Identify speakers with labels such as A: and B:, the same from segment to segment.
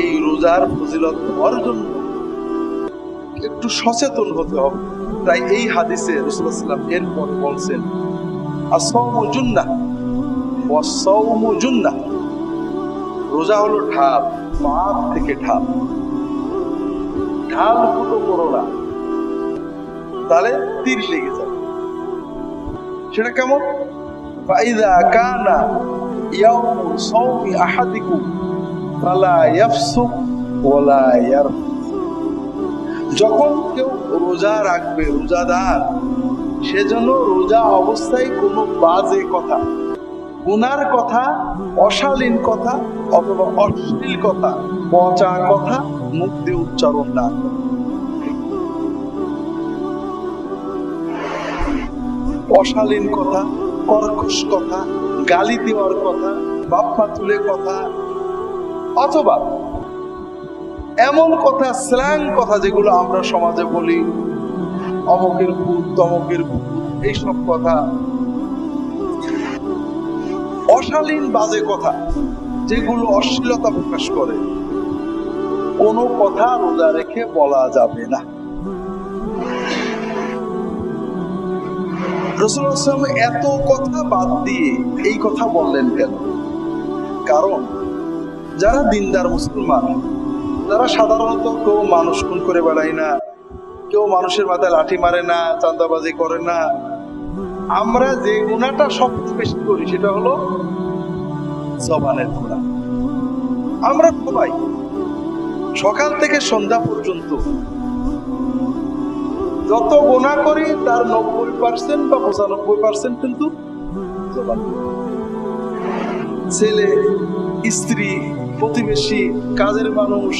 A: এই রোজার ফজিলত জন্য একটু সচেতন হতে হবে। তাই এই হাদিসে রসুল্লাহ সাল্লাম এরপর বলছেন আসৌম জুন্না রোজা হলো ঢাল, পাপ থেকে ঢাল। ঢাল ফুটো করো না, তাহলে তীর লেগে যাবে। সেটা কেমন? ফাইদা কানা ইয়াউমু সাওমি আহাদিকুম। যখন কেউ রোজা রাখবে, রোজাদার, সেজন্য রোজা অবস্থায় কোনো বাজে কথা, গুনার কথা, অশালীন কথা অথবা অশ্লীল কথা, পচা কথা মুখ দিয়ে উচ্চারণ না অশালীন কথা, কর্কশ কথা, গালি দেওয়ার কথা বাপ্পা তুলে কথা অথবা এমন কথা স্ল্যাং কথা যেগুলো আমরা সমাজে বলি, অমকের ভূত, তমকের ভূত, এইসব কথা। অশালীন, বাজে কথা যেগুলো অশ্লীলতা প্রকাশ করে। কোনো কথা রোজা রেখে বলা যাবে না। রসুল এত কথা বাদ দিয়ে এই কথা বললেন কেন? কারণ যারা দিনদার মুসলমান যারা সাধারণত কেউ মানুষ খুন করে বেড়ায় না, কেউ মানুষের মাথায় লাঠি মারে না, চাঁদাবাজি করে না। আমরা যে গুণাটা সবচেয়ে বেশি করি সেটা হলো জবানের গুণা আমরা সবাই সকাল থেকে সন্ধ্যা পর্যন্ত যত গোনা করি, তার নব্বই পার্সেন্ট বা পঁচানব্বই পার্সেন্ট কিন্তু ছেলে স্ত্রী, প্রতিবেশী, কাজের মানুষ,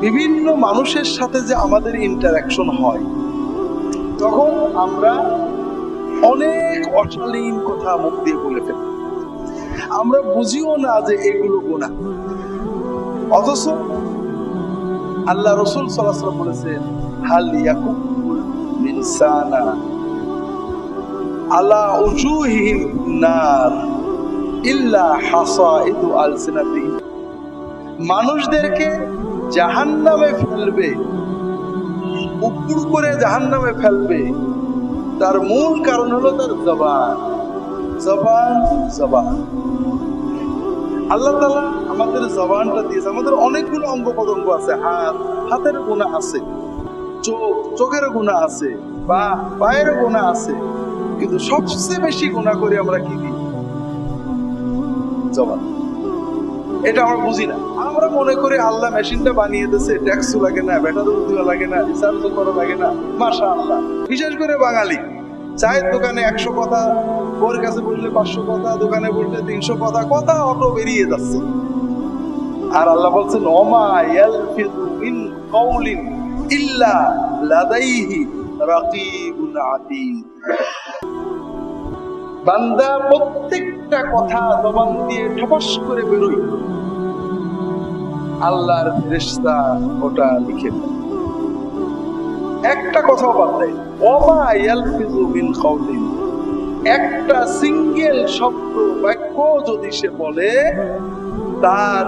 A: বিভিন্ন মানুষের সাথে যে আমাদের ইন্টারাকশন হয়, তখন আমরা অনেক অশালীন কথা মুখ দিয়ে বলে ফেলি। আমরা বুঝিও না যে এগুলো গোনা অথচ আল্লাহ রসুল সাল্লাহ বলেছেন, হাল ইয়াকুবুল আলা উজুহিহিম নার। মানুষদেরকে জাহান্নামে ফেলবে, উপর করে জাহান্নামে ফেলবে। তার মূল কারণ হলো তার জবান। জবান জবান। আল্লাহ তালা আমাদের জবানটা দিয়েছে। আমাদের অনেকগুলো অঙ্গ প্রত্যঙ্গ আছে। হাত, হাতের গুণা আছে। চোখ চোখের গুণা আছে। বা পায়ের গুণা আছে। কিন্তু সবচেয়ে বেশি গুণা করে আমরা কি দিই? জবান। এটা আমরা বুঝি না। আমরা মনে করি আল্লাহ মেশিনটা বানিয়ে দিয়েছে, ট্যাক্সও লাগে না ব্যাটারি দেওয়া লাগে না, রিচার্জও করা লাগে না মাশা আল্লাহ বিশেষ করে বাঙালি। চায়ের দোকানে একশো কথা ওর কাছে বললে পাঁচশো কথা, দোকানে বললে তিনশো কথা কথা অটো বেরিয়ে যাচ্ছে। আর আল্লাহ বলছেন ওমা ইয়ালফিযু কাউলিন ইল্লা লাদাইহি রাকিবুন আতীদ বান্দা প্রত্যেকটা কথা জবান দিয়ে ঠপাস করে বেরোই আল্লাহর ফেরেশতা ওটা লিখে একটা কথাও বাদ দেয়। ওমা ইয়ালফিযু মিন একটা সিঙ্গেল শব্দ বাক্য যদি সে বলে, তার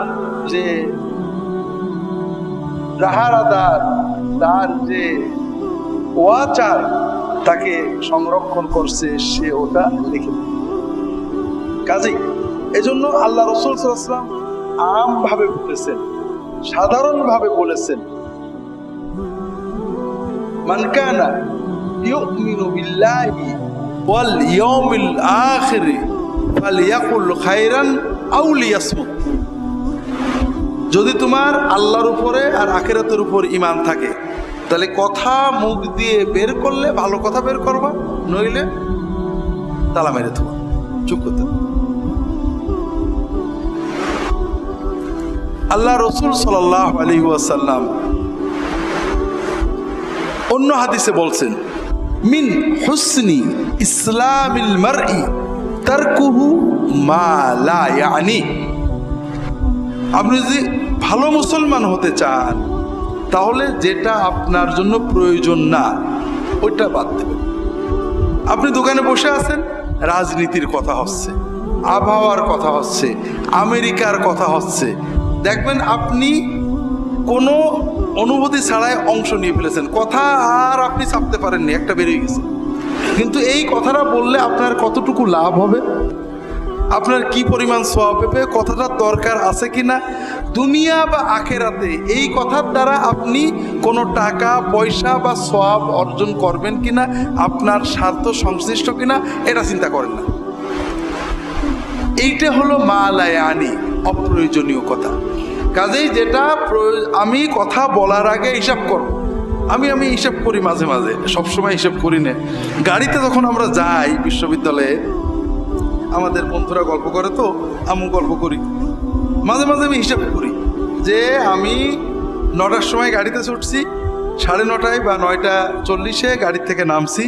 A: যে রাহারাদার তার যে ওয়াচার তাকে সংরক্ষণ করছে সে ওটা লিখে। কাজেই এজন্য আল্লাহ রসুল আম ভাবে বলেছেন সাধারণ ভাবে বলেছেন মানকানা ইউমিনু বিল্লাহি ওয়াল ইয়াউমিল আখির ফালিয়াকুল খাইরান আও লিয়াসমুত যদি তোমার আল্লাহর উপরে আর আখেরাতের উপর ইমান থাকে তাহলে কথা মুখ দিয়ে বের করলে ভালো কথা বের করবা, নইলে তালা মেরে থাকবা চুপ করতে আল্লাহ রসুল সাল্লাহ আলী ওয়াসাল্লাম অন্য হাদিসে বলছেন, মিন হুসনি ইসলামিল মারই তারকুহু মা লা ইয়ানি। আপনি যদি ভালো মুসলমান হতে চান তাহলে যেটা আপনার জন্য প্রয়োজন না, ওইটা বাদ দেবেন। আপনি দোকানে বসে আছেন, রাজনীতির কথা হচ্ছে, আবহাওয়ার কথা হচ্ছে, আমেরিকার কথা হচ্ছে। দেখবেন আপনি কোনো অনুভূতি ছাড়াই অংশ নিয়ে ফেলেছেন। কথা আর আপনি ছাপতে পারেননি, একটা বেরিয়ে গেছে। কিন্তু এই কথাটা বললে আপনার কতটুকু লাভ হবে? আপনার কি পরিমাণ সোয়াব পেবে কথাটার দরকার আছে কি না? দুনিয়া বা আখেরাতে এই কথার দ্বারা আপনি কোনো টাকা, পয়সা বা সোয়াব অর্জন করবেন কি না? আপনার স্বার্থ সংশ্লিষ্ট কিনা এটা চিন্তা করেন না। এইটা হলো মালায়ানি অপ্রয়োজনীয় কথা। কাজেই যেটা আমি কথা বলার আগে হিসাব করব আমি আমি হিসাব করি মাঝে মাঝে। সবসময় হিসাব করি না। গাড়িতে যখন আমরা যাই বিশ্ববিদ্যালয়ে আমাদের বন্ধুরা গল্প করে তো আমি গল্প করি। মাঝে মাঝে আমি হিসাব করি যে আমি নটার সময় গাড়িতে ছুটছি, সাড়ে নটায় বা নয়টা চল্লিশে গাড়ি থেকে নামছি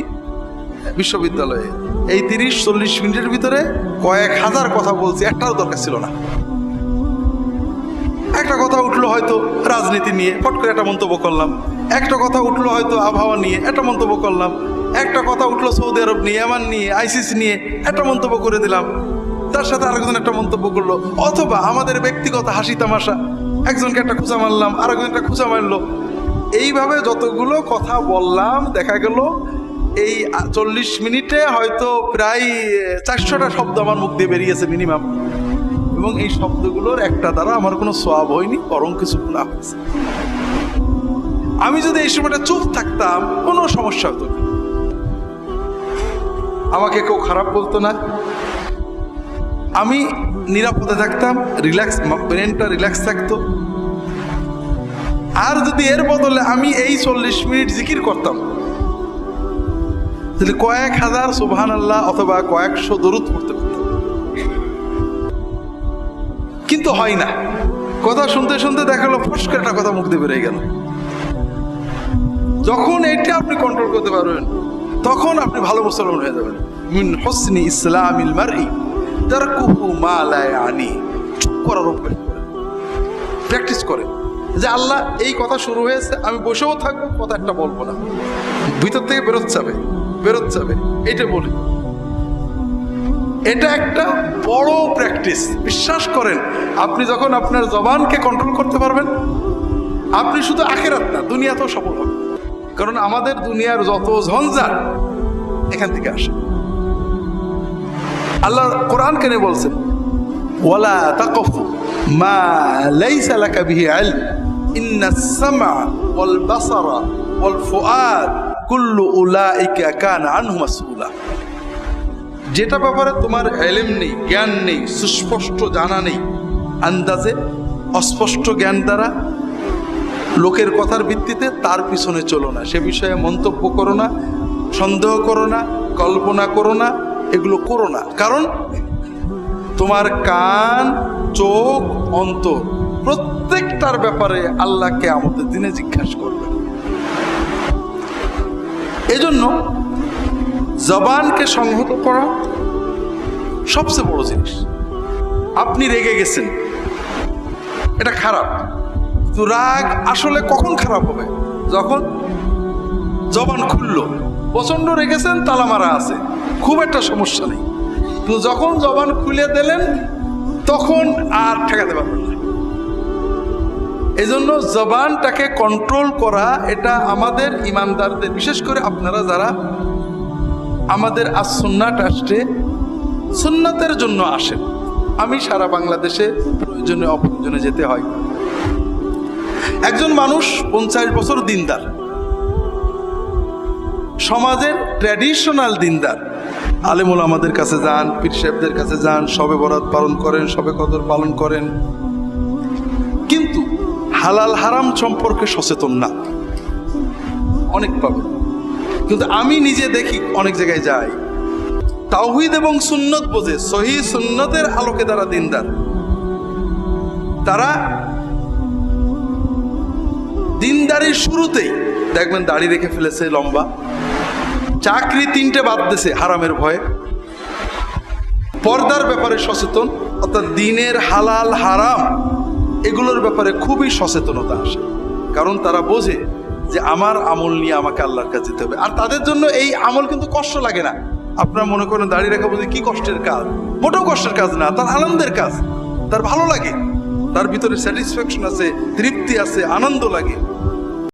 A: বিশ্ববিদ্যালয়ে। এই তিরিশ চল্লিশ মিনিটের ভিতরে কয়েক হাজার কথা বলছি, একটাও দরকার ছিল না। একটা কথা উঠল হয়তো রাজনীতি নিয়ে, ফট করে একটা মন্তব্য করলাম। একটা কথা উঠল হয়তো আবহাওয়া নিয়ে, একটা মন্তব্য করলাম। একটা কথা উঠল সৌদি আরব নিয়ে এমান নিয়ে, আইসিসি নিয়ে, একটা মন্তব্য করে দিলাম। তার সাথে আরেকজন একটা মন্তব্য করল, অথবা আমাদের ব্যক্তিগত হাসি তামাশা। একজনকে একটা খুঁজা মারলাম, আরেকজন একটা খুঁজা মারলো। এইভাবে যতগুলো কথা বললাম, দেখা গেল এই চল্লিশ মিনিটে হয়তো প্রায় চারশোটা শব্দ আমার মুখ দিয়ে বেরিয়েছে মিনিমাম এবং এই শব্দগুলোর একটা দ্বারা আমার কোনো সোয়াব হয়নি, বরং কিছু গুণা হয়েছে। আমি যদি এই সময়টা চুপ থাকতাম, কোনো সমস্যা হতো না। আমাকে কেউ খারাপ বলতো না। আমি নিরাপদে থাকতাম রিল্যাক্স ব্রেনটা রিল্যাক্স থাকতো। আর যদি এর বদলে আমি এই চল্লিশ মিনিট জিকির করতাম, তাহলে কয়েক হাজার সুবহান আল্লাহ অথবা কয়েকশো দরুদ পড়তে পারতাম। কিন্তু হয় না। কথা শুনতে শুনতে দেখাল ফসকে একটা কথা মুখ দিয়ে বেরিয়ে গেল। যখন এটা আপনি কন্ট্রোল করতে পারবেন তখন আপনি ভালো মুসলমান হয়ে যাবেন। মিন হোসনি ইসলামিল মারই তারকুহু মা লা আনি চুপ করার করেন। প্র্যাকটিস করেন। যে আল্লাহ এই কথা শুরু হয়েছে, আমি বসেও থাকব, কথা একটা বলব না। ভিতর থেকে বেরোত যাবে বেরোত যাবে এটা বলি। এটা একটা বড় প্র্যাকটিস। বিশ্বাস করেন, আপনি যখন আপনার জবানকে কন্ট্রোল করতে পারবেন, আপনি শুধু আখেরাত না, দুনিয়াতেও সফল হবে কারণ আমাদের দুনিয়ার যত ঝঞ্ঝাট এখান থেকে আসে। আল্লাহ কোরআন কেন বলছেন? ওয়ালা তাকফ মা লাইসা লাকা বিহি ইলম ইন্নাস সামআ ওয়াল বাসারা ওয়াল ফুআদ, কুল্লু উলাইকা কানা আনহু মাসউলা। যেটা ব্যাপারে তোমার এলেম নেই, জ্ঞান নেই, সুস্পষ্ট জানা নেই, আন্দাজে অস্পষ্ট জ্ঞান দ্বারা লোকের কথার ভিত্তিতে তার পিছনে চলো না। সে বিষয়ে মন্তব্য করো না, সন্দেহ করো না, কল্পনা করো না, এগুলো করো না। কারণ তোমার কান, চোখ, অন্তর প্রত্যেকটার ব্যাপারে আল্লাহকে আমাদের দিনে জিজ্ঞাসা করবে। এজন্য জবানকে সংহত করা সবচেয়ে বড় জিনিস। আপনি রেগে গেছেন। এটা খারাপ। তো রাগ আসলে কখন খারাপ হবে? যখন জবান খুললো প্রচণ্ড রেগেছেন তালা মারা আছে। খুব একটা সমস্যা নেই। তো যখন জবান খুলে দিলেন, তখন আর ঠেকাতে পারবেন না। এই জন্য জবানটাকে কন্ট্রোল করা, এটা আমাদের ইমানদারদের, বিশেষ করে আপনারা যারা আমাদের আজ সুন্না ট্রাস্টে সুন্নাতের জন্য আসেন। আমি সারা বাংলাদেশে প্রয়োজনে অপ্রয়োজনে যেতে হয়। একজন মানুষ পঞ্চাশ বছর দিনদার। সমাজের ট্র্যাডিশনাল দিনদার। আলেমুল আমাদের কাছে যান, পীর সাহেবদের কাছে যান, সবে বরাত পালন করেন, সবে কদর পালন করেন। কিন্তু হালাল হারাম সম্পর্কে সচেতন না। অনেক পাবে। কিন্তু আমি নিজে দেখি অনেক জায়গায় যাই। তাওহিদ এবং সুন্নত বোঝে, সহি সুন্নতের আলোকে তারা দিনদার। তারা দিনদারির শুরুতেই দেখবেন দাড়ি রেখে ফেলেছে লম্বা। চাকরি তিনটে বাদ দিছে হারামের ভয়ে। পর্দার ব্যাপারে সচেতন, অর্থাৎ দিনের হালাল হারাম, এগুলোর ব্যাপারে খুবই সচেতনতা আসে। কারণ তারা বোঝে যে আমার আমল নিয়ে আমাকে আল্লাহর কাছে যেতে হবে। আর তাদের জন্য এই আমল কিন্তু কষ্ট লাগে না। আপনারা মনে করেন দাড়ি রাখা বুঝে কি কষ্টের কাজ? মোটেও কষ্টের কাজ না, তার আনন্দের কাজ। তার ভালো লাগে। তার ভিতরে স্যাটিসফ্যাকশন আছে, তৃপ্তি আছে, আনন্দ লাগে।